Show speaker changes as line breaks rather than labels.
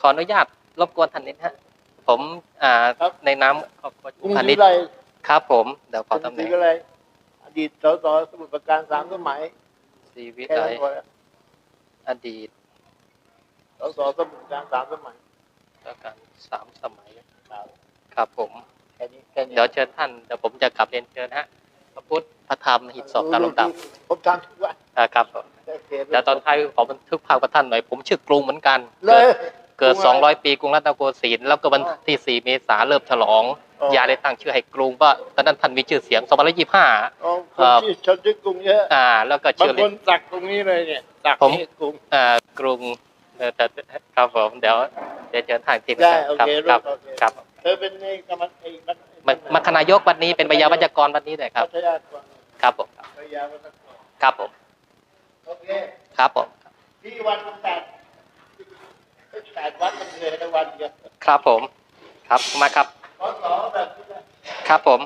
ขออนุญาตรบกวนท่านนิดฮะ ผมอ่า
ครับ
ในน้ำครอบครัว
กรุง
พา
ศ
ณิ
รี
ชย์
อะไร
ครับผม เดี๋ยวขอตำแห
กรุ
น่
ง
ง
ศรีอะไรอดีตสสสมุทรปราการสามสมัย
ชีวิต
แค่
ไอ
นั้นพอแล้ว
อดีต
สสสมุทรปราการสามสมัย
แล้วกันสามสมัย
ครับ
ครับผม
แค่นี้แค่นี้
เดี๋ยวเชิญท่าน เดี๋ยวผมจะกลับเรียนเชิญฮะ พระพุทธ พระธรรม หิตศพตามลำดับ
ผมทำทุกวัน
อ่าครับผม
โอเค
เดี๋ยวตอนท้ายขอบันทึกภาพกับท่านหน่อย ผมชื่อกรุงเหมือนกัน
เล
เกิ
ย
ด เกิด 200 ปีกรุงรัตนโกสินทร์แล้วก็วันที่ 4 เมษาเริ่มฉลอง
อ๋อ
ยาเลยตั้งชื่อให้กรุงว่าตอนนั้นท่านมีชื่อเสียง225
อ๋อคนที่ชนที่กรุงเยอะ
อ่า แล้วก็
บาง
ชื่อ
ค
เล่
น
น
สักตรงนี้เลยเนี่ยสัก
ผม
ที่กรุง
อ่ากรุงเออแต่ครับผมเดี๋ยวเดี๋ยวเชิญทางทีม
ได้
ครับ
โอ
ครับ
เค
ครับ
โอเค
ครับ
เธอเป็นในกรรมไอ้มัน
มันมัคคณายกวันนี้เป็นวิยาวัจกรวันนี้เลยครับ
พัทยากร
ครับผมครับ
พัทยาวัฒนกร
ครับผม
โอเค
ครับผม
ที่วันแปดแป ดวัดมันเลยในวันเดียว
ครับผม ครับมาครับ
ขอสอแบบนี้นะ
ครับผม